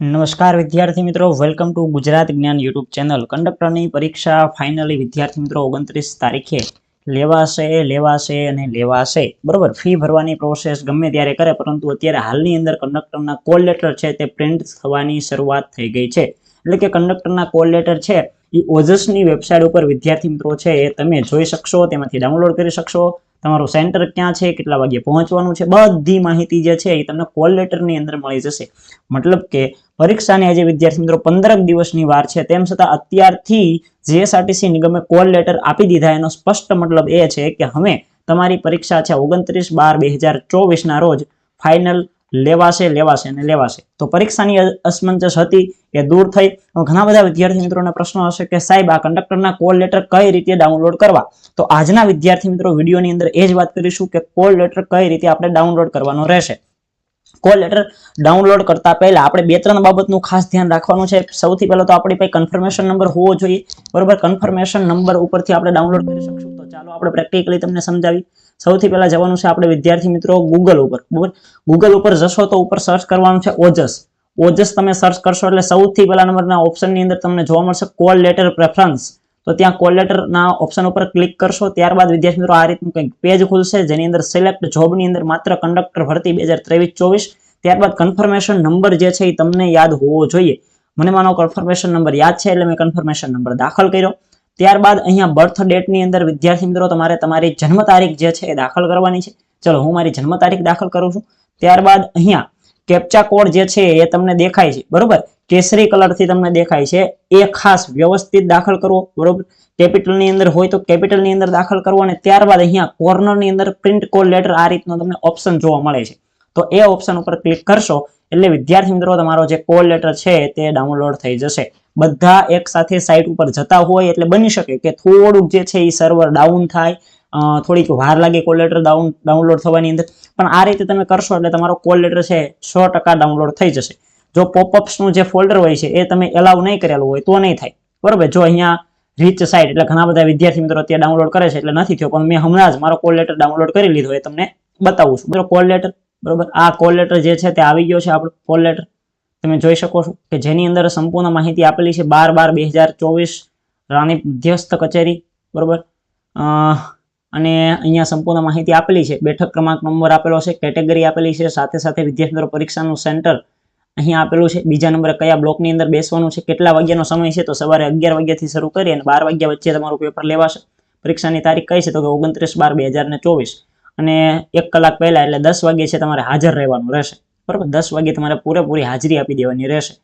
નમસ્કાર વિદ્યાર્થી મિત્રો વેલકમ ટુ ગુજરાત જ્ઞાન યુટ્યુબ ચેનલ કંડક્ટરની પરીક્ષા ફાઇનલી વિદ્યાર્થી મિત્રો ઓગણત્રીસ તારીખે લેવાશે લેવાશે અને લેવાશે. બરોબર ફી ભરવાની પ્રોસેસ ગમે ત્યારે કરે, પરંતુ અત્યારે હાલની અંદર કંડક્ટરના કોલ લેટર છે તે પ્રિન્ટ થવાની શરૂઆત થઈ ગઈ છે. એટલે કે કંડક્ટરના કોલ લેટર છે એ ઓજસની વેબસાઇટ ઉપર વિદ્યાર્થી મિત્રો છે એ તમે જોઈ શકશો, તેમાંથી ડાઉનલોડ કરી શકશો. તમારું સેન્ટર ક્યાં છે, કેટલા વાગે પહોંચવાનું છે, બધી માહિતી જે છે એ તમને કોલ લેટરની અંદર મળી જશે. મતલબ કે પરીક્ષાની આજે વિદ્યાર્થી મિત્રો પંદરક દિવસની વાર છે, તેમ છતાં અત્યારથી જીએસઆરટીસી નિગમે કોલ લેટર આપી દીધા. એનો સ્પષ્ટ મતલબ એ છે કે હવે તમારી પરીક્ષા છે ઓગણત્રીસ બાર બે હજાર ચોવીસના રોજ ફાઇનલ લેવાશે લેવાશે અને લેવાશે. તો પરીક્ષાની અસમંજસ હતી, એ દૂર થઈ. ઘણા બધા વિદ્યાર્થી મિત્રોના પ્રશ્નો હશે કે સાહેબ, આ કંડક્ટરના કોલ લેટર કઈ રીતે ડાઉનલોડ કરવા? તો આજના વિદ્યાર્થી મિત્રો વિડીયોની અંદર એ જ વાત કરીશું કે કોલ લેટર કઈ રીતે આપણે ડાઉનલોડ કરવાનો રહેશે. કોલ લેટર ડાઉનલોડ કરતા પહેલા આપણે બે ત્રણ બાબતનું ખાસ ધ્યાન રાખવાનું છે. સૌથી પહેલા તો આપણી પાસે કન્ફર્મેશન નંબર હોવો જોઈએ. બરોબર? કન્ફર્મેશન નંબર ઉપરથી આપણે ડાઉનલોડ કરી શકશું. તો ચાલો આપણે પ્રેક્ટિકલી તમને સમજાવી. સૌથી પહેલા જવાનું છે આપણે વિદ્યાર્થી મિત્રો ગૂગલ ઉપર, બરોબર? ગૂગલ ઉપર જશો તો ઉપર સર્ચ કરવાનું છે ઓજસ ઓજસ તમે સર્ચ કરશો એટલે સૌથી પહેલા નંબરના ઓપ્શનની અંદર તમને જોવા મળશે કોલ લેટર પ્રેફરન્સ તો ત્યાં કોલ લેટરના ઓપ્શન ઉપર ક્લિક કરશો, ત્યારબાદ વિદ્યાર્થી મિત્રો આ રીતનું કંઈક પેજ ખુલશે, જેની અંદર સિલેક્ટ જોબની અંદર માત્ર કંડક્ટર ભરતી બે હજાર ત્રેવીસ ચોવીસ, ત્યારબાદ કન્ફર્મેશન નંબર જે છે એ તમને યાદ હોવો જોઈએ. મને માનો કન્ફર્મેશન નંબર યાદ છે એટલે મેં કન્ફર્મેશન નંબર દાખલ કર્યો. ત્યારબાદ અહીંયા બર્થ ડેટની અંદર વિદ્યાર્થી મિત્રો, તમારે તમારી જન્મ તારીખ જે છે એ દાખલ કરવાની છે. ચલો, હું મારી જન્મ તારીખ દાખલ કરું છું. ત્યારબાદ અહીંયા કેપ્ચા કોડ જે છે એ તમને દેખાય છે. બરોબર? કેસરી કલરથી તમને દેખાય છે. એ ખાસ વ્યવસ્થિત દાખલ કરવો. બરોબર? કેપિટલની અંદર હોય તો કેપિટલની અંદર દાખલ કરવો અને ત્યારબાદ અહીંયા કોર્નરની અંદર પ્રિન્ટ કોલ લેટર આ રીતનો તમને ઓપ્શન જોવા મળે છે. તો એ ઓપ્શન ઉપર ક્લિક કરશો એટલે વિદ્યાર્થી મિત્રો, તમારો જે કોલ લેટર છે તે ડાઉનલોડ થઈ જશે. બધા એક સાથે સાઇટ ઉપર જતા હોય એટલે બની શકે કે થોડુંક જે છે એ સર્વર ડાઉન થાય થોડીક વાર લાગે કોલ લેટર ડાઉન ડાઉનલોડ થવાની અંદર. પણ આ રીતે તમે કરશો એટલે તમારો કોલ લેટર છે સો ટકા ડાઉનલોડ થઈ જશે. જો પોપઅપ્સનું જે ફોલ્ડર હોય છે એ તમે એલાવ નહીં કરેલું હોય તો નહીં થાય. બરોબર? જો અહીંયા રીચ સાઇટ એટલે ઘણા બધા વિદ્યાર્થી મિત્રો અત્યારે ડાઉનલોડ કરે છે એટલે નથી થયો, પણ મેં હમણાં જ મારો કોલ લેટર ડાઉનલોડ કરી લીધો એ તમને બતાવું છું. બરાબર? કોલ લેટર બરોબર? આ કોલ લેટર જે છે તે આવી ગયો છે આપણો કોલ લેટર તમે જોઈ શકો છો કે જેની અંદર સંપૂર્ણ માહિતી આપેલી છે બાર બાર બે હજાર ચોવીસ રાણી મધ્યસ્થ કચેરી, બરોબર? અને અહીંયા સંપૂર્ણ માહિતી આપેલી છે. બેઠક ક્રમાંક નંબર આપેલો છે, કેટેગરી આપેલી છે, સાથે સાથે વિદ્યાર્થી મિત્રો પરીક્ષાનું સેન્ટર અહીંયા આપેલું છે. બીજા નંબરે કયા બ્લોકની અંદર બેસવાનું છે, કેટલા વાગ્યાનો સમય છે, તો સવારે અગિયાર વાગ્યાથી શરૂ કરી અને બાર વાગ્યા વચ્ચે તમારું પેપર લેવાશે. પરીક્ષાની તારીખ કઈ છે, તો કે ઓગણત્રીસ બાર બે અને એક કલાક પહેલા એટલે દસ વાગ્યે છે, તમારે હાજર રહેવાનું રહેશે. બરાબર? દસ વાગ્યે તમારે પૂરેપૂરી હાજરી આપી દેવાની રહેશે.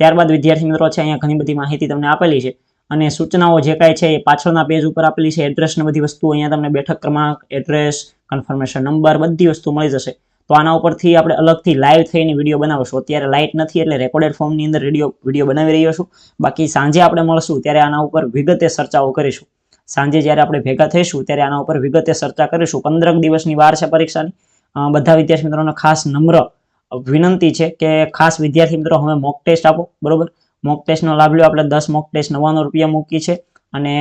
ત્યારબાદ વિદ્યાર્થી મિત્રો છે, અહીંયા ઘણી બધી માહિતી તમને આપેલી છે. અને સૂચનાઓ જે કાંઈ છે, એ પાછળના પેજ ઉપર આપેલી છે. એડ્રેસ ને બધી વસ્તુઓ અહીંયા તમને બેઠક ક્રમાંક એડ્રેસ કન્ફર્મેશન નંબર બધી વસ્તુ મળી જશે. તો આના ઉપરથી આપણે અલગથી લાઈવ થઈને વીડિયો બનાવશું. અત્યારે લાઇટ નથી એટલે રેકોર્ડેડ ફોર્મની અંદર રેડિયો વીડિયો બનાવી રહ્યો છું. બાકી સાંજે આપણે મળશું, ત્યારે આના ઉપર વિગતે ચર્ચાઓ કરીશું. સાંજે જ્યારે આપણે ભેગા થઈશું, ત્યારે આના ઉપર વિગતે ચર્ચા કરીશું. પંદરક દિવસની વાર છે પરીક્ષાની. બધા વિદ્યાર્થી મિત્રોને ખાસ નમ્ર વિનંતી છે કે ખાસ વિદ્યાર્થી મિત્રો હવે મોક ટેસ્ટ આપો, બરોબર? મોક ટેસ્ટનો લાભ લો, આપણે દસ મોક ટેસ્ટ નવ્વાણું રૂપિયા મૂકી છે અને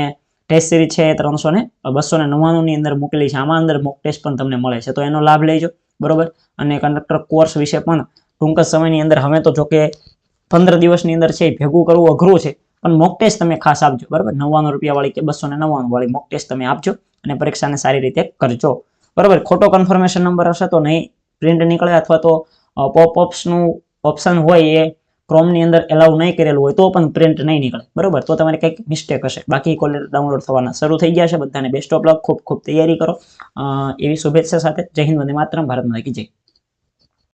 ટેસ્ટ સિરીઝ છે એ ત્રણસો ને બસો ને નવ્વાણુંની અંદર મૂકેલી છે. આમાં અંદર મોક ટેસ્ટ પણ તમને મળે છે. તો એનો લાભ લેજો, બરોબર? અને કંડક્ટર કોર્સ વિશે પણ ટૂંક સમયની અંદર હવે તો જોકે પંદર દિવસની અંદર છે ભેગું કરવું અઘરું છે, પણ મોક ટેસ્ટ તમે ખાસ આપજો, બરાબર? નવ્વાણું રૂપિયા વાળી કે બસો ને નવ્વાણું વાળી મોક ટેસ્ટ તમે આપજો અને પરીક્ષાને સારી રીતે કરજો, બરાબર? ખોટો કન્ફર્મેશન નંબર હશે તો નહીં પ્રિન્ટ નીકળે અથવા તો પોપઅપ્સનું ઓપ્શન હોય એ ક્રોમની અંદર એલાઉ નહીં કરેલું હોય તો પણ પ્રિન્ટ નહીં નીકળે. બરોબર? તો તમારે કંઈક મિસ્ટેક હશે. બાકી કોલ ડાઉનલોડ થવાના શરૂ થઈ ગયા છે. બધાને બેસ્ટ ઓફ લક ખૂબ ખૂબ તૈયારી કરો. એવી શુભેચ્છા સાથે જય હિન્દ, વંદે માતરમ. ભારત માતા જય.